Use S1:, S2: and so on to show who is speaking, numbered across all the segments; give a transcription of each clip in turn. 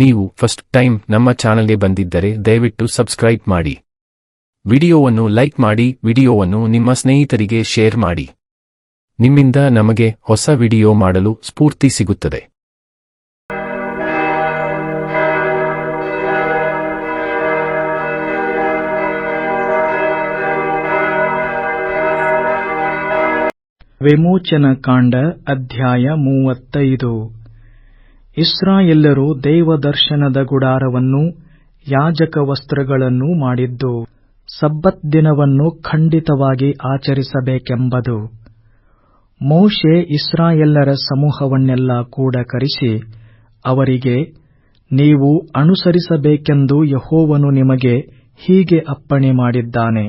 S1: ನೀವು first time ನಮ್ಮ ಚಾನಲ್ಗೆ ಬಂದಿದ್ದರೆ ದಯವಿಟ್ಟು ಸಬ್ಸ್ಕ್ರೈಬ್ ಮಾಡಿ. ವಿಡಿಯೋವನ್ನು ಲೈಕ್ ಮಾಡಿ, ವಿಡಿಯೋವನ್ನು ನಿಮ್ಮ ಸ್ನೇಹಿತರಿಗೆ ಶೇರ್ ಮಾಡಿ. ನಿಮ್ಮಿಂದ ನಮಗೆ ಹೊಸ ವಿಡಿಯೋ ಮಾಡಲು ಸ್ಫೂರ್ತಿ ಸಿಗುತ್ತದೆ.
S2: ವಿಮೋಚನ ಕಾಂಡ ಅಧ್ಯಾಯ ಮೂವತ್ತೈದು. ಇಸ್ರಾಯೆಲ್ಲರು ದೇವದರ್ಶನದ ಗುಡಾರವನ್ನು ಯಾಜಕ ವಸ್ತ್ರಗಳನ್ನು ಮಾಡಿದ್ದು, ಸಬ್ಬತ್ ದಿನವನ್ನು ಖಂಡಿತವಾಗಿ ಆಚರಿಸಬೇಕೆಂಬುದು. ಮೋಶೆ ಇಸ್ರಾಯೆಲ್ಲರ ಸಮೂಹವನ್ನೆಲ್ಲ ಕೂಡ ಕರೆಸಿ ಅವರಿಗೆ, ನೀವು ಅನುಸರಿಸಬೇಕೆಂದು ಯಹೋವನು ನಿಮಗೆ ಹೀಗೆ ಅಪ್ಪಣೆ ಮಾಡಿದ್ದಾನೆ.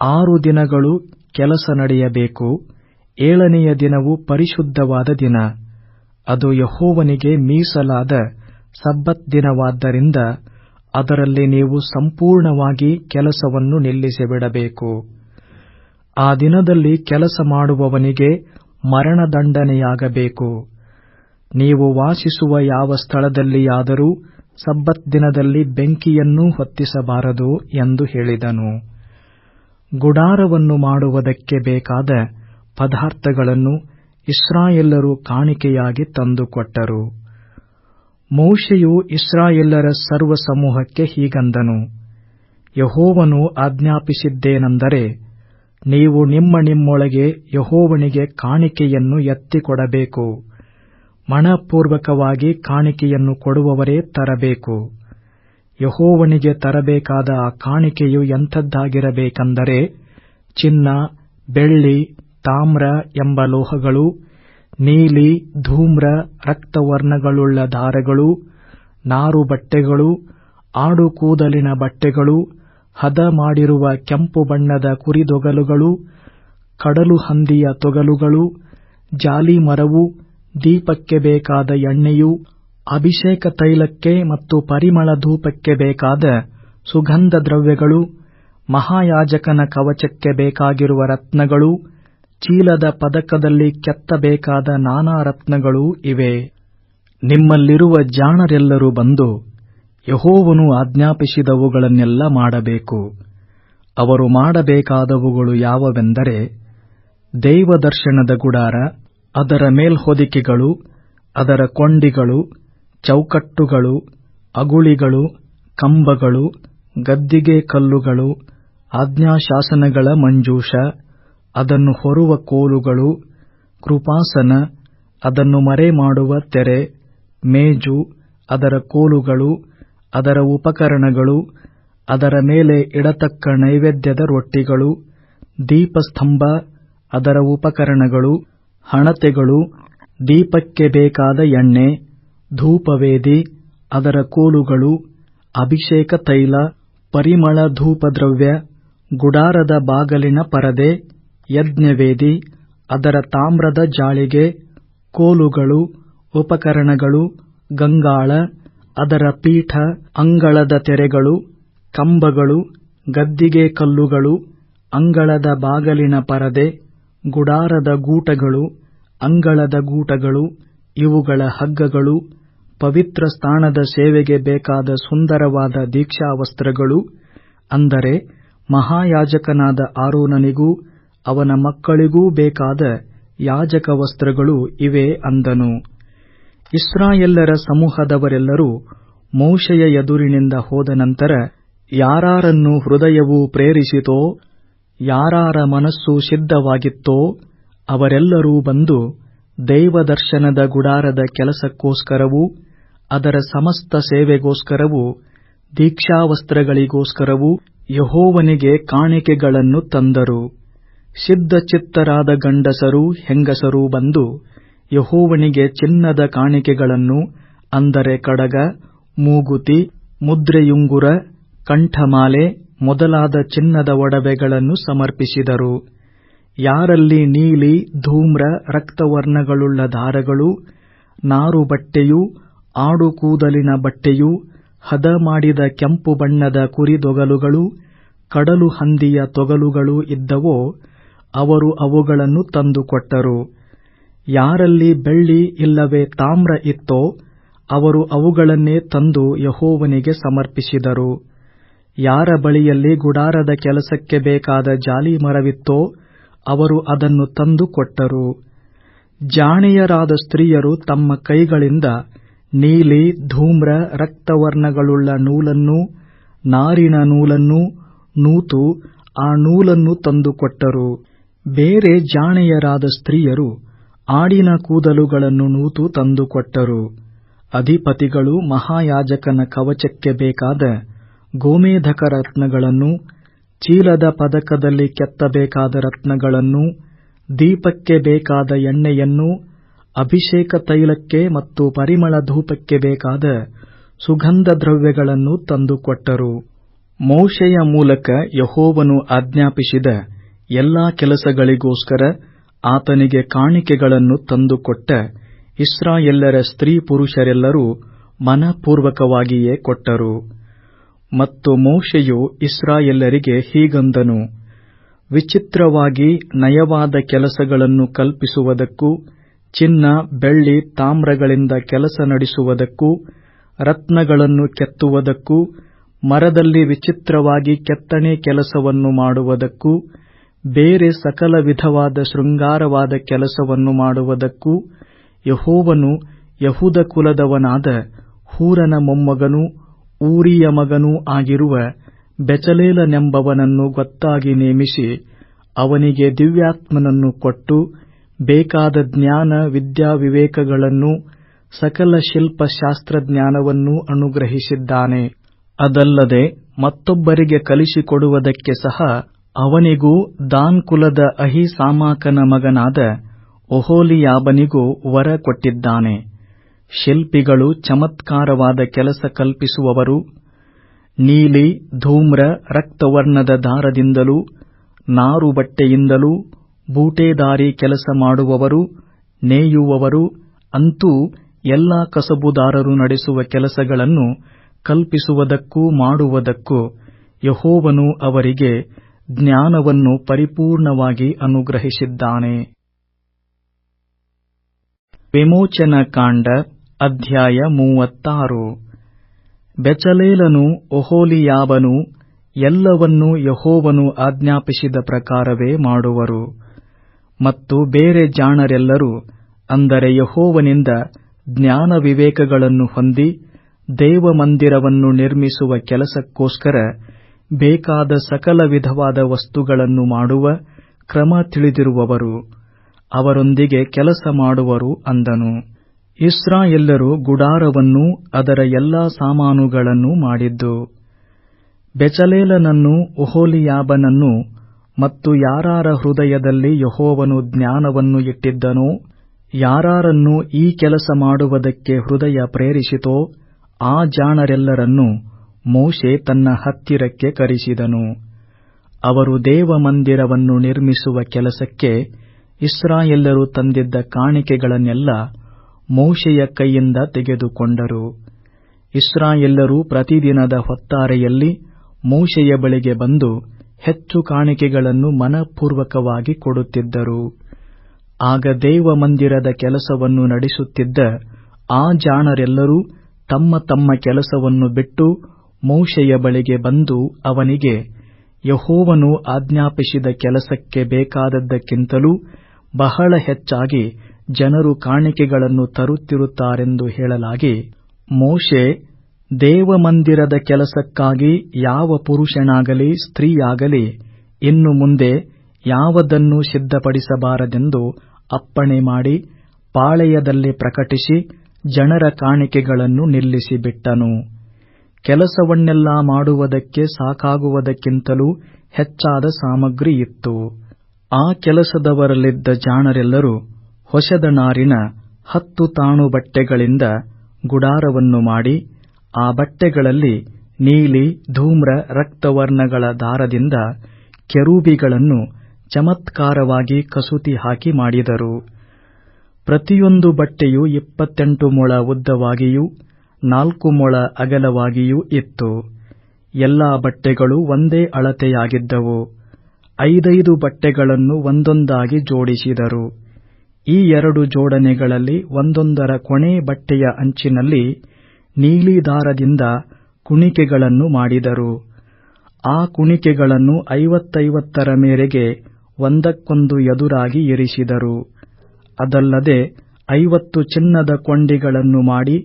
S2: ಆರು ದಿನಗಳು ಕೆಲಸ ನಡೆಯಬೇಕು, ಏಳನೆಯ ದಿನವು ಪರಿಶುದ್ಧವಾದ ದಿನ. ಅದು ಯಹೋವನಿಗೆ ಮೀಸಲಾದ ಸಬ್ಬತ್ ದಿನವಾದ್ದರಿಂದ ಅದರಲ್ಲಿ ನೀವು ಸಂಪೂರ್ಣವಾಗಿ ಕೆಲಸವನ್ನು ನಿಲ್ಲಿಸಿಬಿಡಬೇಕು. ಆ ದಿನದಲ್ಲಿ ಕೆಲಸ ಮಾಡುವವನಿಗೆ ಮರಣದಂಡನೆಯಾಗಬೇಕು. ನೀವು ವಾಸಿಸುವ ಯಾವ ಸ್ಥಳದಲ್ಲಿಯಾದರೂ ಸಬ್ಬತ್ ದಿನದಲ್ಲಿ ಬೆಂಕಿಯನ್ನೂ ಹೊತ್ತಿಸಬಾರದು ಎಂದು ಹೇಳಿದನು. ಗುಡಾರವನ್ನು ಮಾಡುವುದಕ್ಕೆ ಬೇಕಾದ ಪದಾರ್ಥಗಳನ್ನು ಇಸ್ರಾಯೆಲ್ಲರು ಕಾಣಿಕೆಯಾಗಿ ತಂದುಕೊಟ್ಟರು. ಮೋಶೆಯು ಇಸ್ರಾಯೆಲ್ಲರ ಸರ್ವ ಸಮೂಹಕ್ಕೆ ಹೀಗಂದನು, ಯಹೋವನು ಆಜ್ಞಾಪಿಸಿದ್ದೇನೆಂದರೆ ನೀವು ನಿಮ್ಮ ನಿಮ್ಮೊಳಗೆ ಯಹೋವನಿಗೆ ಕಾಣಿಕೆಯನ್ನು ಎತ್ತಿಕೊಡಬೇಕು, ಮನಪೂರ್ವಕವಾಗಿ ಕಾಣಿಕೆಯನ್ನು ಕೊಡುವವರೇ ತರಬೇಕು. ಯಹೋವನಿಗೆ ತರಬೇಕಾದ ಆ ಕಾಣಿಕೆಯು ಎಂಥದ್ದಾಗಿರಬೇಕೆಂದರೆ ಚಿನ್ನ, ಬೆಳ್ಳಿ ತಾಮ್ರ ಎಂಬ ಲೋಹಗಳು, ನೀಲಿ, ಧೂಮ್ರ, ರಕ್ತವರ್ಣಗಳುಳ್ಳ ದಾರಗಳು ನಾರು ಬಟ್ಟೆಗಳು, ಆಡು ಕೂದಲಿನ ಬಟ್ಟೆಗಳು, ಹದ ಮಾಡಿರುವ ಕೆಂಪು ಬಣ್ಣದ ಕುರಿದೊಗಲುಗಳು, ಕಡಲು ಹಂದಿಯ ತೊಗಲುಗಳು, ಜಾಲಿ ಮರವು, ದೀಪಕ್ಕೆ ಬೇಕಾದ ಎಣ್ಣೆಯು, ಅಭಿಷೇಕ ತೈಲಕ್ಕೆ ಮತ್ತು ಪರಿಮಳ ಧೂಪಕ್ಕೆ ಬೇಕಾದ ಸುಗಂಧ ದ್ರವ್ಯಗಳು, ಮಹಾಯಾಜಕನ ಕವಚಕ್ಕೆ ಬೇಕಾಗಿರುವ ರತ್ನಗಳು ಚೀಲದ ಪದಕದಲ್ಲಿ ಕೆತ್ತಬೇಕಾದ ನಾನಾ ರತ್ನಗಳೂ ಇವೆ. ನಿಮ್ಮಲ್ಲಿರುವ ಜಾಣರೆಲ್ಲರೂ ಬಂದು ಯಹೋವನು ಆಜ್ಞಾಪಿಸಿದವುಗಳನ್ನೆಲ್ಲ ಮಾಡಬೇಕು. ಅವರು ಮಾಡಬೇಕಾದವುಗಳು ಯಾವವೆಂದರೆ ದೈವದರ್ಶನದ ಗುಡಾರ, ಅದರ ಮೇಲ್ಹೊದಿಕೆಗಳು, ಅದರ ಕೊಂಡಿಗಳು, ಚೌಕಟ್ಟುಗಳು, ಅಗುಳಿಗಳು, ಕಂಬಗಳು, ಗದ್ದಿಗೆ ಕಲ್ಲುಗಳು, ಆಜ್ಞಾಶಾಸನಗಳ ಮಂಜೂಷ ಅದನ್ನು ಹೊರುವ ಕೋಲುಗಳು, ಕೃಪಾಸನ, ಅದನ್ನು ಮರೆ ಮಾಡುವ ತೆರೆ, ಮೇಜು, ಅದರ ಕೋಲುಗಳು, ಅದರ ಉಪಕರಣಗಳು, ಅದರ ಮೇಲೆ ಇಡತಕ್ಕ ನೈವೇದ್ಯದ ರೊಟ್ಟಿಗಳು, ದೀಪಸ್ತಂಭ, ಅದರ ಉಪಕರಣಗಳು, ಹಣತೆಗಳು, ದೀಪಕ್ಕೆ ಬೇಕಾದ ಎಣ್ಣೆ, ಧೂಪವೇದಿ, ಅದರ ಕೋಲುಗಳು, ಅಭಿಷೇಕ ತೈಲ, ಪರಿಮಳ ಧೂಪದ್ರವ್ಯ, ಗುಡಾರದ ಬಾಗಲಿನ ಪರದೆ ಯಜ್ಞವೇದಿ, ಅದರ ತಾಮ್ರದ ಜಾಳಿಗೆ ಕೋಲುಗಳು, ಉಪಕರಣಗಳು, ಗಂಗಾಳ, ಅದರ ಪೀಠ, ಅಂಗಳದ ತೆರೆಗಳು, ಕಂಬಗಳು, ಗದ್ದಿಗೆ ಕಲ್ಲುಗಳು, ಅಂಗಳದ ಬಾಗಲಿನ ಪರದೆ, ಗುಡಾರದ ಗೂಟಗಳು, ಅಂಗಳದ ಗೂಟಗಳು, ಇವುಗಳ ಹಗ್ಗಗಳು, ಪವಿತ್ರ ಸ್ಥಾನದ ಸೇವೆಗೆ ಬೇಕಾದ ಸುಂದರವಾದ ದೀಕ್ಷಾವಸ್ತ್ರಗಳು, ಅಂದರೆ ಮಹಾಯಾಜಕನಾದ ಆರೋನನಿಗೂ ಅವನ ಮಕ್ಕಳಿಗೂ ಬೇಕಾದ ಯಾಜಕ ವಸ್ತ್ರಗಳು ಇವೆ ಅಂದನು. ಇಸ್ರಾಯೆಲ್ಲರ ಸಮೂಹದವರೆಲ್ಲರೂ ಮೋಶೆಯ ಎದುರಿನಿಂದ ಹೋದ ನಂತರ ಯಾರಾರನ್ನು ಹೃದಯವು ಪ್ರೇರಿಸಿತೋ, ಯಾರಾರ ಮನಸ್ಸು ಸಿದ್ಧವಾಗಿತ್ತೋ, ಅವರೆಲ್ಲರೂ ಬಂದು ದೇವದರ್ಶನದ ಗುಡಾರದ ಕೆಲಸಕ್ಕೋಸ್ಕರವೂ, ಅದರ ಸಮಸ್ತ ಸೇವೆಗೋಸ್ಕರವೂ, ದೀಕ್ಷಾವಸ್ತ್ರಗಳಿಗೋಸ್ಕರವೂ ಯಹೋವನಿಗೆ ಕಾಣಿಕೆಗಳನ್ನು ತಂದರು. ಸಿದ್ಧಚಿತ್ತರಾದ ಗಂಡಸರು ಹೆಂಗಸರು ಬಂದು ಯಹೋವನಿಗೆ ಚಿನ್ನದ ಕಾಣಿಕೆಗಳನ್ನು ಅಂದರೆ ಕಡಗ, ಮೂಗುತಿ, ಮುದ್ರೆಯುಂಗುರ, ಕಂಠಮಾಲೆ ಮೊದಲಾದ ಚಿನ್ನದ ಒಡವೆಗಳನ್ನು ಸಮರ್ಪಿಸಿದರು. ಯಾರಲ್ಲಿ ನೀಲಿ, ಧೂಮ್ರ, ರಕ್ತವರ್ಣಗಳುಳ್ಳ ದಾರಗಳು ನಾರು ಬಟ್ಟೆಯೂ ಆಡು ಕೂದಲಿನ ಬಟ್ಟೆಯೂ ಹದ ಮಾಡಿದ ಕೆಂಪು ಬಣ್ಣದ ಕುರಿದೊಗಲುಗಳು, ಕಡಲು ಹಂದಿಯ ತೊಗಲುಗಳು ಇದ್ದವೋ ಅವರು ಅವುಗಳನ್ನು ತಂದುಕೊಟ್ಟರು ಯಾರಲ್ಲಿ ಬೆಳ್ಳಿ ಇಲ್ಲವೇ ತಾಮ್ರ ಇತ್ತೋ, ಅವರು ಅವುಗಳನ್ನೇ ತಂದು ಯಹೋವನಿಗೆ ಸಮರ್ಪಿಸಿದರು. ಯಾರ ಬಳಿಯಲ್ಲಿ ಗುಡಾರದ ಕೆಲಸಕ್ಕೆ ಬೇಕಾದ ಜಾಲಿ ಮರವಿತ್ತೋ, ಅವರು ಅದನ್ನು ತಂದು ಕೊಟ್ಟರು. ಜಾಣೆಯರಾದ ಸ್ತ್ರೀಯರು ತಮ್ಮ ಕೈಗಳಿಂದ ನೀಲಿ, ಧೂಮ್ರ, ರಕ್ತವರ್ಣಗಳುಳ್ಳ ನೂಲನ್ನು, ನಾರಿನ ನೂಲನ್ನು ನೂತು ಆ ನೂಲನ್ನು ತಂದುಕೊಟ್ಟರು ಬೇರೆ ಜಾಣೆಯರಾದ ಸ್ತ್ರೀಯರು ಆಡಿನ ಕೂದಲುಗಳನ್ನು ನೂತು ತಂದುಕೊಟ್ಟರು. ಅಧಿಪತಿಗಳು ಮಹಾಯಾಜಕನ ಕವಚಕ್ಕೆ ಬೇಕಾದ ಗೋಮೇಧಕ ರತ್ನಗಳನ್ನು ಚೀಲದ ಪದಕದಲ್ಲಿ ಕೆತ್ತಬೇಕಾದ ರತ್ನಗಳನ್ನು, ದೀಪಕ್ಕೆ ಬೇಕಾದ ಎಣ್ಣೆಯನ್ನು, ಅಭಿಷೇಕ ತೈಲಕ್ಕೆ ಮತ್ತು ಪರಿಮಳ ಧೂಪಕ್ಕೆ ಬೇಕಾದ ಸುಗಂಧ ದ್ರವ್ಯಗಳನ್ನು ತಂದುಕೊಟ್ಟರು. ಮೋಶೆಯ ಮೂಲಕ ಯಹೋವನು ಆಜ್ಞಾಪಿಸಿದ ಎಲ್ಲಾ ಕೆಲಸಗಳಿಗೋಸ್ಕರ ಆತನಿಗೆ ಕಾಣಿಕೆಗಳನ್ನು ತಂದುಕೊಟ್ಟ ಇಸ್ರಾಯೆಲ್ಲರ ಸ್ತ್ರೀ ಪುರುಷರೆಲ್ಲರೂ ಮನಪೂರ್ವಕವಾಗಿಯೇ ಕೊಟ್ಟರು. ಮತ್ತು ಮೋಶೆಯು ಇಸ್ರಾಯೆಲ್ಲರಿಗೆ ಹೀಗಂದನು, ವಿಚಿತ್ರವಾಗಿ ನಯವಾದ ಕೆಲಸಗಳನ್ನು ಕಲ್ಪಿಸುವುದಕ್ಕೂ, ಚಿನ್ನ, ಬೆಳ್ಳಿ, ತಾಮ್ರಗಳಿಂದ ಕೆಲಸ ನಡೆಸುವುದಕ್ಕೂ, ರತ್ನಗಳನ್ನು ಕೆತ್ತುವುದಕ್ಕೂ, ಮರದಲ್ಲಿ ವಿಚಿತ್ರವಾಗಿ ಕೆತ್ತನೆ ಕೆಲಸವನ್ನು ಮಾಡುವುದಕ್ಕೂ ಬೇರೆ ಸಕಲ ವಿಧವಾದ ಶೃಂಗಾರವಾದ ಕೆಲಸವನ್ನು ಮಾಡುವುದಕ್ಕೂ ಯಹೋವನು ಯಹೂದ ಕುಲದವನಾದ ಹೂರನ ಮೊಮ್ಮಗನೂ ಊರಿಯ ಮಗನೂ ಆಗಿರುವ ಬೆಚಲೇಲನೆಂಬವನನ್ನು ಗೊತ್ತಾಗಿ ನೇಮಿಸಿ ಅವನಿಗೆ ದಿವ್ಯಾತ್ಮನನ್ನು ಕೊಟ್ಟು ಬೇಕಾದ ಜ್ಞಾನ ವಿದ್ಯಾವಿವೇಕಗಳನ್ನೂ ಸಕಲ ಶಿಲ್ಪ ಶಾಸ್ತ್ರಜ್ಞಾನವನ್ನೂ ಅನುಗ್ರಹಿಸಿದ್ದಾನೆ. ಅದಲ್ಲದೆ ಮತ್ತೊಬ್ಬರಿಗೆ ಕಲಿಸಿಕೊಡುವುದಕ್ಕೆ ಸಹ ಅವನಿಗೂ ದಾನ್ ಕುಲದ ಅಹಿಸಾಮಾಕನ ಮಗನಾದ ಒಹೋಲಿಯಾಬನಿಗೂ ವರ ಕೊಟ್ಟಿದ್ದಾನೆ. ಶಿಲ್ಪಿಗಳು ಚಮತ್ಕಾರವಾದ ಕೆಲಸ ಕಲ್ಪಿಸುವವರು. ನೀಲಿ, ಧೂಮ್ರ, ರಕ್ತವರ್ಣದ ದಾರದಿಂದಲೂ ನಾರು ಬಟ್ಟೆಯಿಂದಲೂ ಬೂಟೇದಾರಿ ಕೆಲಸ ಮಾಡುವವರು, ನೇಯುವವರು, ಅಂತೂ ಎಲ್ಲಾ ಕಸಬುದಾರರು ನಡೆಸುವ ಕೆಲಸಗಳನ್ನು ಕಲ್ಪಿಸುವುದಕ್ಕೂ ಮಾಡುವುದಕ್ಕೂ ಯಹೋವನು ಅವರಿಗೆ ಜ್ಞಾನವನ್ನು ಪರಿಪೂರ್ಣವಾಗಿ ಅನುಗ್ರಹಿಸಿದ್ದಾನೆ. ವಿಮೋಚನ ಕಾಂಡ, ಅಧ್ಯಾಯ ಮೂವತ್ತಾರು. ಬೆಚಲೇಲನು, ಒಹೋಲಿಯಾಬನು, ಎಲ್ಲವನ್ನೂ ಯಹೋವನು ಆಜ್ಞಾಪಿಸಿದ ಪ್ರಕಾರವೇ ಮಾಡುವರು. ಮತ್ತು ಬೇರೆ ಜಾಣರೆಲ್ಲರೂ, ಅಂದರೆ ಯಹೋವನಿಂದ ಜ್ಞಾನ ವಿವೇಕಗಳನ್ನು ಹೊಂದಿ, ದೇವಮಂದಿರವನ್ನು ನಿರ್ಮಿಸುವ ಕೆಲಸಕ್ಕೋಸ್ಕರ ಬೇಕಾದ ಸಕಲ ವಿಧವಾದ ವಸ್ತುಗಳನ್ನು ಮಾಡುವ ಕ್ರಮ ತಿಳಿದಿರುವವರು, ಅವರೊಂದಿಗೆ ಕೆಲಸ ಮಾಡುವರು ಅಂದನು. ಇಸ್ರಾಯೆಲ್ಲರು ಗುಡಾರವನ್ನು ಅದರ ಎಲ್ಲಾ ಸಾಮಾನುಗಳನ್ನು ಮಾಡಿದ್ದು. ಬೆಚಲೇಲನನ್ನು ಒಹೋಲಿಯಾಬನನ್ನು ಮತ್ತು ಯಾರಾರ ಹೃದಯದಲ್ಲಿ ಯಹೋವನು ಜ್ಞಾನವನ್ನು ಇಟ್ಟಿದ್ದನೋ, ಯಾರಾರನ್ನು ಈ ಕೆಲಸ ಮಾಡುವುದಕ್ಕೆ ಹೃದಯ ಪ್ರೇರಿಸಿತೋ, ಆ ಜಾಣರೆಲ್ಲರನ್ನು ಮೋಶೆ ತನ್ನ ಹತ್ತಿರಕ್ಕೆ ಕರೆಸಿದನು. ಅವರು ದೇವಮಂದಿರವನ್ನು ನಿರ್ಮಿಸುವ ಕೆಲಸಕ್ಕೆ ಇಸ್ರಾಯೆಲ್ಲರು ತಂದಿದ್ದ ಕಾಣಿಕೆಗಳನ್ನೆಲ್ಲ ಮೋಶೆಯ ಕೈಯಿಂದ ತೆಗೆದುಕೊಂಡರು. ಇಸ್ರಾಯೆಲ್ಲರೂ ಪ್ರತಿದಿನದ ಹೊತ್ತಾರೆಯಲ್ಲಿ ಮೋಶೆಯ ಬಳಿಗೆ ಬಂದು ಹೆಚ್ಚು ಕಾಣಿಕೆಗಳನ್ನು ಮನಪೂರ್ವಕವಾಗಿ ಕೊಡುತ್ತಿದ್ದರು. ಆಗ ದೇವಮಂದಿರದ ಕೆಲಸವನ್ನು ನಡೆಸುತ್ತಿದ್ದ ಆ ಜಾಣರೆಲ್ಲರೂ ತಮ್ಮ ತಮ್ಮ ಕೆಲಸವನ್ನು ಬಿಟ್ಟು ಮೋಶೆಯ ಬಳಿಗೆ ಬಂದು ಅವನಿಗೆ, ಯಹೋವನು ಆಜ್ಞಾಪಿಸಿದ ಕೆಲಸಕ್ಕೆ ಬೇಕಾದದ್ದಕ್ಕಿಂತಲೂ ಬಹಳ ಹೆಚ್ಚಾಗಿ ಜನರು ಕಾಣಿಕೆಗಳನ್ನು ತರುತ್ತಿರುತ್ತಾರೆಂದು ಹೇಳಲಾಗಿ, ಮೋಶೆ ದೇವಮಂದಿರದ ಕೆಲಸಕ್ಕಾಗಿ ಯಾವ ಪುರುಷನಾಗಲಿ ಸ್ತ್ರೀಯಾಗಲಿ ಇನ್ನು ಮುಂದೆ ಯಾವದನ್ನು ಸಿದ್ಧಪಡಿಸಬಾರದೆಂದು ಅಪ್ಪಣೆ ಮಾಡಿ ಪಾಳೆಯದಲ್ಲಿ ಪ್ರಕಟಿಸಿ ಜನರ ಕಾಣಿಕೆಗಳನ್ನು ನಿಲ್ಲಿಸಿಬಿಟ್ಟನು. ಕೆಲಸವನ್ನೆಲ್ಲಾ ಮಾಡುವುದಕ್ಕೆ ಸಾಕಾಗುವುದಕ್ಕಿಂತಲೂ ಹೆಚ್ಚಾದ ಸಾಮಗ್ರಿ ಇತ್ತು. ಆ ಕೆಲಸದವರಲ್ಲಿದ್ದ ಜಾಣರೆಲ್ಲರೂ ಹೊಸದ ನಾರಿನ ಹತ್ತು ತಾಣು ಬಟ್ಟೆಗಳಿಂದ ಗುಡಾರವನ್ನು ಮಾಡಿ, ಆ ಬಟ್ಟೆಗಳಲ್ಲಿ ನೀಲಿ, ಧೂಮ್ರ ರಕ್ತವರ್ಣಗಳ ದಾರದಿಂದ ಕೆರೂಬಿಗಳನ್ನು ಚಮತ್ಕಾರವಾಗಿ ಕಸೂತಿ ಹಾಕಿ ಮಾಡಿದರು. ಪ್ರತಿಯೊಂದು ಬಟ್ಟೆಯೂ ಇಪ್ಪತ್ತೆಂಟು ಮೊಳ ಉದ್ದವಾಗಿಯೂ ನಾಲ್ಕು ಮೊಳ ಅಗಲವಾಗಿಯೂ ಇತ್ತು. ಎಲ್ಲಾ ಬಟ್ಟೆಗಳು ಒಂದೇ ಅಳತೆಯಾಗಿದ್ದವು. ಐದೈದು ಬಟ್ಟೆಗಳನ್ನು ಒಂದೊಂದಾಗಿ ಜೋಡಿಸಿದರು. ಈ ಎರಡು ಜೋಡಣೆಗಳಲ್ಲಿ ಒಂದೊಂದರ ಕೊನೆ ಬಟ್ಟೆಯ ಅಂಚಿನಲ್ಲಿ ನೀಲಿ ದಾರದಿಂದ ಕುಣಿಕೆಗಳನ್ನು ಮಾಡಿದರು. ಆ ಕುಣಿಕೆಗಳನ್ನು ಐವತ್ತೈವತ್ತರ ಮೇರೆಗೆ ಒಂದಕ್ಕೊಂದು ಎದುರಾಗಿ ಇರಿಸಿದರು. ಅದಲ್ಲದೆ ಐವತ್ತು ಚಿನ್ನದ ಕೊಂಡಿಗಳನ್ನು ಮಾಡಿ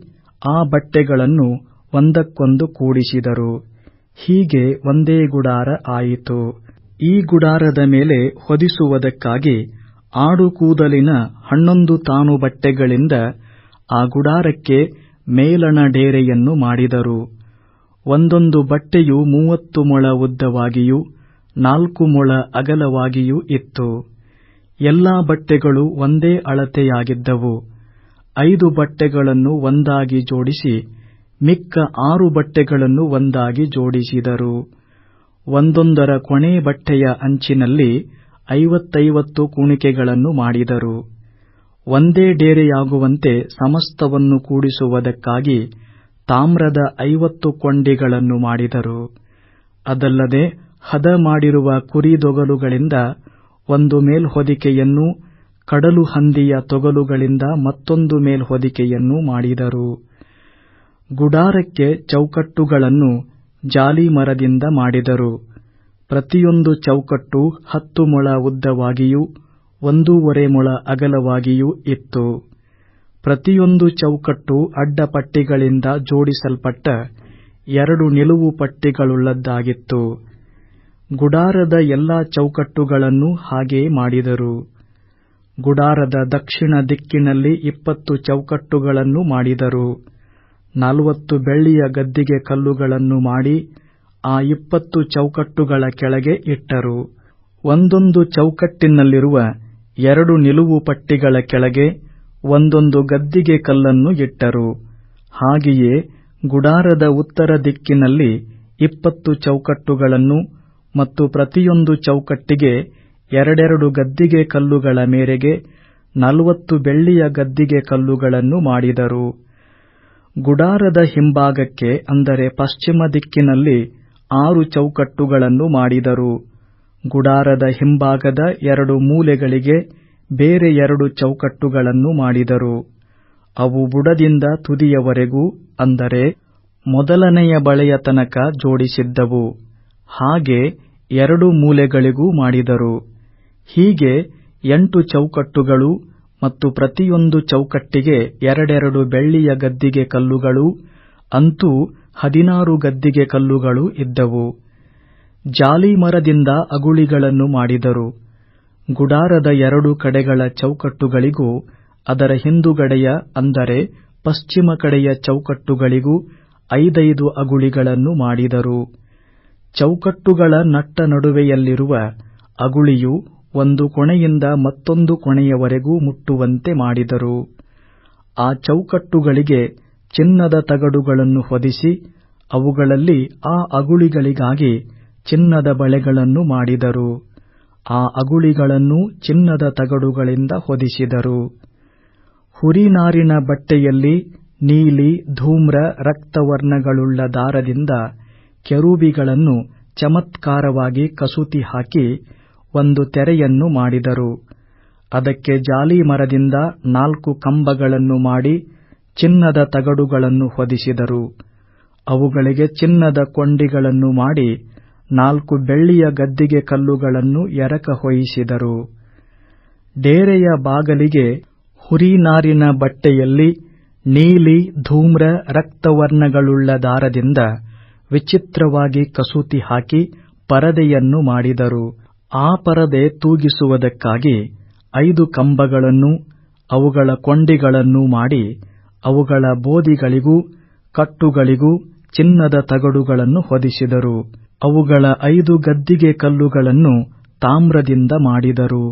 S2: ಆ ಬಟ್ಟೆಗಳನ್ನು ಒಂದಕ್ಕೊಂದು ಕೂಡಿಸಿದರು. ಹೀಗೆ ಒಂದೇ ಗುಡಾರ ಆಯಿತು. ಈ ಗುಡಾರದ ಮೇಲೆ ಹೊದಿಸುವುದಕ್ಕಾಗಿ ಆಡು ಕೂದಲಿನ ಹನ್ನೊಂದು ತಾನು ಬಟ್ಟೆಗಳಿಂದ ಆ ಗುಡಾರಕ್ಕೆ ಮೇಲಣ ಡೇರೆಯನ್ನು ಮಾಡಿದರು. ಒಂದೊಂದು ಬಟ್ಟೆಯು ಮೂವತ್ತು ಮೊಳ ಉದ್ದವಾಗಿಯೂ ನಾಲ್ಕು ಮೊಳ ಅಗಲವಾಗಿಯೂ ಇತ್ತು. ಎಲ್ಲಾ ಬಟ್ಟೆಗಳು ಒಂದೇ ಅಳತೆಯಾಗಿದ್ದವು. ಐದು ಬಟ್ಟೆಗಳನ್ನು ಒಂದಾಗಿ ಜೋಡಿಸಿ, ಮಿಕ್ಕ ಆರು ಬಟ್ಟೆಗಳನ್ನು ಒಂದಾಗಿ ಜೋಡಿಸಿದರು. ಒಂದೊಂದರ ಕೊನೆ ಬಟ್ಟೆಯ ಅಂಚಿನಲ್ಲಿ ಐವತ್ತೈವತ್ತು ಕುಣಿಕೆಗಳನ್ನು ಮಾಡಿದರು. ಒಂದೇ ಡೇರೆಯಾಗುವಂತೆ ಸಮಸ್ತವನ್ನು ಕೂಡಿಸುವುದಕ್ಕಾಗಿ ತಾಮ್ರದ ಐವತ್ತು ಕೊಂಡಿಗಳನ್ನು ಮಾಡಿದರು. ಅದಲ್ಲದೆ ಹದ ಮಾಡಿರುವ ಕುರಿದೊಗಲುಗಳಿಂದ ಒಂದು ಮೇಲ್ಹೊದಿಕೆಯನ್ನೂ ಕಡಲು ಹಂದಿಯ ತೊಗಲುಗಳಿಂದ ಮತ್ತೊಂದು ಮೇಲ್ಹೊದಿಕೆಯನ್ನೂ ಮಾಡಿದರು. ಗುಡಾರಕ್ಕೆ ಚೌಕಟ್ಟುಗಳನ್ನು ಜಾಲಿ ಮರದಿಂದ ಮಾಡಿದರು. ಪ್ರತಿಯೊಂದು ಚೌಕಟ್ಟು ಹತ್ತು ಮೊಳ ಉದ್ದವಾಗಿಯೂ ಒಂದೂವರೆ ಮೊಳ ಅಗಲವಾಗಿಯೂ ಇತ್ತು. ಪ್ರತಿಯೊಂದು ಚೌಕಟ್ಟು ಅಡ್ಡಪಟ್ಟಿಗಳಿಂದ ಜೋಡಿಸಲ್ಪಟ್ಟ ಎರಡು ನಿಲುವು ಪಟ್ಟಿಗಳುಳ್ಳದ್ದಾಗಿತ್ತು. ಗುಡಾರದ ಎಲ್ಲಾ ಚೌಕಟ್ಟುಗಳನ್ನು ಹಾಗೆಯೇ ಮಾಡಿದರು. ಗುಡಾರದ ದಕ್ಷಿಣ ದಿಕ್ಕಿನಲ್ಲಿ ಇಪ್ಪತ್ತು ಚೌಕಟ್ಟುಗಳನ್ನು ಮಾಡಿದರು. ನಲವತ್ತು ಬೆಳ್ಳಿಯ ಗದ್ದಿಗೆ ಕಲ್ಲುಗಳನ್ನು ಮಾಡಿ ಆ ಇಪ್ಪತ್ತು ಚೌಕಟ್ಟುಗಳ ಕೆಳಗೆ ಇಟ್ಟರು. ಒಂದೊಂದು ಚೌಕಟ್ಟಿನಲ್ಲಿರುವ ಎರಡು ನಿಲುವು ಪಟ್ಟಿಗಳ ಕೆಳಗೆ ಒಂದೊಂದು ಗದ್ದಿಗೆ ಕಲ್ಲನ್ನು ಇಟ್ಟರು. ಹಾಗೆಯೇ ಗುಡಾರದ ಉತ್ತರ ದಿಕ್ಕಿನಲ್ಲಿ ಇಪ್ಪತ್ತು ಚೌಕಟ್ಟುಗಳನ್ನು ಮತ್ತು ಪ್ರತಿಯೊಂದು ಚೌಕಟ್ಟಿಗೆ ಎರಡೆರಡು ಗದ್ದಿಗೆ ಕಲ್ಲುಗಳ ಮೇರೆಗೆ ನಲವತ್ತು ಬೆಳ್ಳಿಯ ಗದ್ದಿಗೆ ಕಲ್ಲುಗಳನ್ನು ಮಾಡಿದರು. ಗುಡಾರದ ಹಿಂಭಾಗಕ್ಕೆ, ಅಂದರೆ ಪಶ್ಚಿಮ ದಿಕ್ಕಿನಲ್ಲಿ, ಆರು ಚೌಕಟ್ಟುಗಳನ್ನು ಮಾಡಿದರು. ಗುಡಾರದ ಹಿಂಭಾಗದ ಎರಡು ಮೂಲೆಗಳಿಗೆ ಬೇರೆ ಎರಡು ಚೌಕಟ್ಟುಗಳನ್ನು ಮಾಡಿದರು. ಅವು ಬುಡದಿಂದ ತುದಿಯವರೆಗೂ, ಅಂದರೆ ಮೊದಲನೆಯ ಬಳೆಯ ತನಕ ಜೋಡಿಸಿದ್ದವು. ಹಾಗೆ ಎರಡು ಮೂಲೆಗಳಿಗೂ ಮಾಡಿದರು. ಹೀಗೆ ಎಂಟು ಚೌಕಟ್ಟುಗಳು ಮತ್ತು ಪ್ರತಿಯೊಂದು ಚೌಕಟ್ಟಿಗೆ ಎರಡೆರಡು ಬೆಳ್ಳಿಯ ಗದ್ದಿಗೆ ಕಲ್ಲುಗಳು, ಅಂತೂ ಹದಿನಾರು ಗದ್ದಿಗೆ ಕಲ್ಲುಗಳು ಇದ್ದವು. ಜಾಲಿ ಮರದಿಂದ ಅಗುಳಿಗಳನ್ನು ಮಾಡಿದರು. ಗುಡಾರದ ಎರಡು ಕಡೆಗಳ ಚೌಕಟ್ಟುಗಳಿಗೂ, ಅದರ ಹಿಂದುಗಡೆಯ, ಅಂದರೆ ಪಶ್ಚಿಮ ಕಡೆಯ ಚೌಕಟ್ಟುಗಳಿಗೂ ಐದೈದು ಅಗುಳಿಗಳನ್ನು ಮಾಡಿದರು. ಚೌಕಟ್ಟುಗಳ ನಟ್ಟ ನಡುವೆಯಲ್ಲಿರುವ ಅಗುಳಿಯು ಒಂದು ಕೊಣೆಯಿಂದ ಮತ್ತೊಂದು ಕೊಣೆಯವರೆಗೂ ಮುಟ್ಟುವಂತೆ ಮಾಡಿದರು. ಆ ಚೌಕಟ್ಟುಗಳಿಗೆ ಚಿನ್ನದ ತಗಡುಗಳನ್ನು ಹೊದಿಸಿ ಅವುಗಳಲ್ಲಿ ಆ ಅಗುಳಿಗಳಿಗಾಗಿ ಚಿನ್ನದ ಬಳೆಗಳನ್ನು ಮಾಡಿದರು. ಆ ಅಗುಳಿಗಳನ್ನು ಚಿನ್ನದ ತಗಡುಗಳಿಂದ ಹೊದಿಸಿದರು. ಹುರಿನಾರಿನ ಬಟ್ಟೆಯಲ್ಲಿ ನೀಲಿ, ಧೂಮ್ರ, ರಕ್ತವರ್ಣಗಳುಳ್ಳ ದಾರದಿಂದ ಕೆರೂಬಿಗಳನ್ನು ಚಮತ್ಕಾರವಾಗಿ ಕಸೂತಿ ಹಾಕಿ ಒಂದು ತೆರೆಯನ್ನು ಮಾಡಿದರು. ಅದಕ್ಕೆ ಜಾಲಿ ಮರದಿಂದ ನಾಲ್ಕು ಕಂಬಗಳನ್ನು ಮಾಡಿ ಚಿನ್ನದ ತಗಡುಗಳನ್ನು ಹೊದಿಸಿದರು. ಅವುಗಳಿಗೆ ಚಿನ್ನದ ಕೊಂಡಿಗಳನ್ನು ಮಾಡಿ ನಾಲ್ಕು ಬೆಳ್ಳಿಯ ಗದ್ದಿಗೆ ಕಲ್ಲುಗಳನ್ನು ಎರಕ ಹೊಯಿಸಿದರು. ಡೇರೆಯ ಬಾಗಲಿಗೆ ಹುರಿನಾರಿನ ಬಟ್ಟೆಯಲ್ಲಿ ನೀಲಿ, ಧೂಮ್ರ ರಕ್ತವರ್ಣಗಳುಳ್ಳ ದಾರದಿಂದ ವಿಚಿತ್ರವಾಗಿ ಕಸೂತಿ ಹಾಕಿ ಪರದೆಯನ್ನು ಮಾಡಿದರು. ಆ ಪರದೆ ತೂಗಿಸುವುದಕ್ಕಾಗಿ ಐದು ಕಂಬಗಳನ್ನು, ಅವುಗಳ ಕೊಂಡಿಗಳನ್ನೂ ಮಾಡಿ ಅವುಗಳ ಬೋದಿಗಳಿಗೂ, ಕಟ್ಟುಗಳಿಗೂ ಚಿನ್ನದ ತಗಡುಗಳನ್ನು ಹೊದಿಸಿದರು. ಅವುಗಳ ಐದು ಗದ್ದಿಗೆ ಕಲ್ಲುಗಳನ್ನು ತಾಮ್ರದಿಂದ ಮಾಡಿದರು.